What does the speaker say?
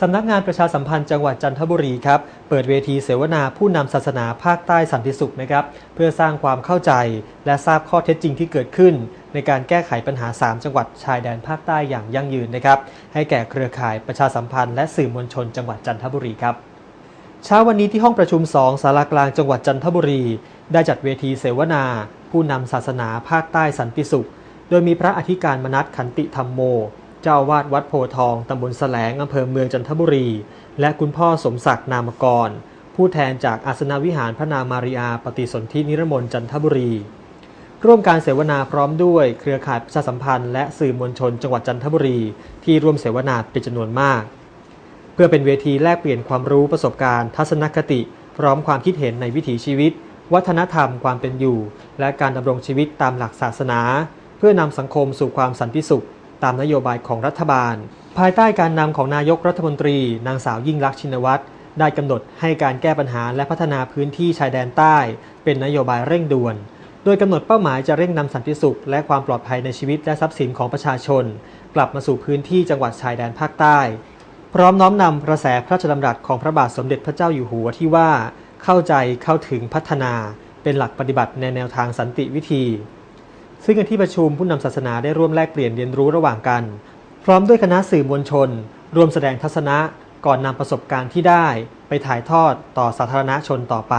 สำนักงานประชาสัมพันธ์จังหวัดจันทบุรีครับ เปิดเวทีเสวนาผู้นำศาสนาภาคใต้สันติสุขนะครับ เพื่อสร้างความเข้าใจและทราบข้อเท็จจริงที่เกิดขึ้น ในการแก้ไขปัญหา 3 จังหวัดชายแดนภาคใต้อย่างยั่งยืนนะครับ ให้แก่เครือข่ายประชาสัมพันธ์และสื่อมวลชนจังหวัดจันทบุรีครับเช้าวันนี้ที่ห้องประชุม 2 สารากลางจังหวัดจันทบุรี ได้จัดเวทีเสวนา ผู้นำศาสนาภาคใต้สันติสุข โดยมีพระอธิการมนัสขันติธรรมโม เจ้าวาดวัดโพทองตำบลแสลงอำเภอเมืองจันทบุรี และคุณพ่อสมศักดิ์นามกร ผู้แทนจากอาสนวิหารพระนามาริอาปฏิสนธินิรมนต์จันทบุรี ร่วมการเสวนาพร้อมด้วยเครือข่ายประชาสัมพันธ์และสื่อมวลชนจังหวัดจันทบุรี ที่ร่วมเสวนาเป็นจำนวนมาก เพื่อเป็นเวทีแลกเปลี่ยนความรู้ประสบการณ์ ทัศนคติ พร้อมความคิดเห็นในวิถีชีวิต วัฒนธรรมความเป็นอยู่ และการดำรงชีวิตตามหลักศาสนา เพื่อนำสังคมสู่ความสันติสุข ตามนโยบายของรัฐบาล ภายใต้การนำของนายกรัฐมนตรี นางสาวยิ่งลักษณ์ชินวัตรได้กำหนดให้การแก้ปัญหาและพัฒนาพื้นที่ชายแดนใต้ เป็นนโยบายเร่งด่วน โดยกำหนดเป้าหมายจะเร่งนำสันติสุข และความปลอดภัยในชีวิตและทรัพย์สินของประชาชน กลับมาสู่พื้นที่จังหวัดชายแดนภาคใต้ พร้อมน้อมนำกระแสพระราชดำรัสของพระบาทสมเด็จพระเจ้าอยู่หัวที่ว่า เข้าใจเข้าถึงพัฒนา เป็นหลักปฏิบัติในแนวทางสันติวิธี ซึ่งในที่ประชุมผู้นำศาสนาได้ร่วมแลกเปลี่ยนเรียนรู้ระหว่างกัน พร้อมด้วยคณะสื่อมวลชน รวมแสดงทัศนะก่อนนำประสบการณ์ที่ได้ ไปถ่ายทอดต่อสาธารณชนต่อไป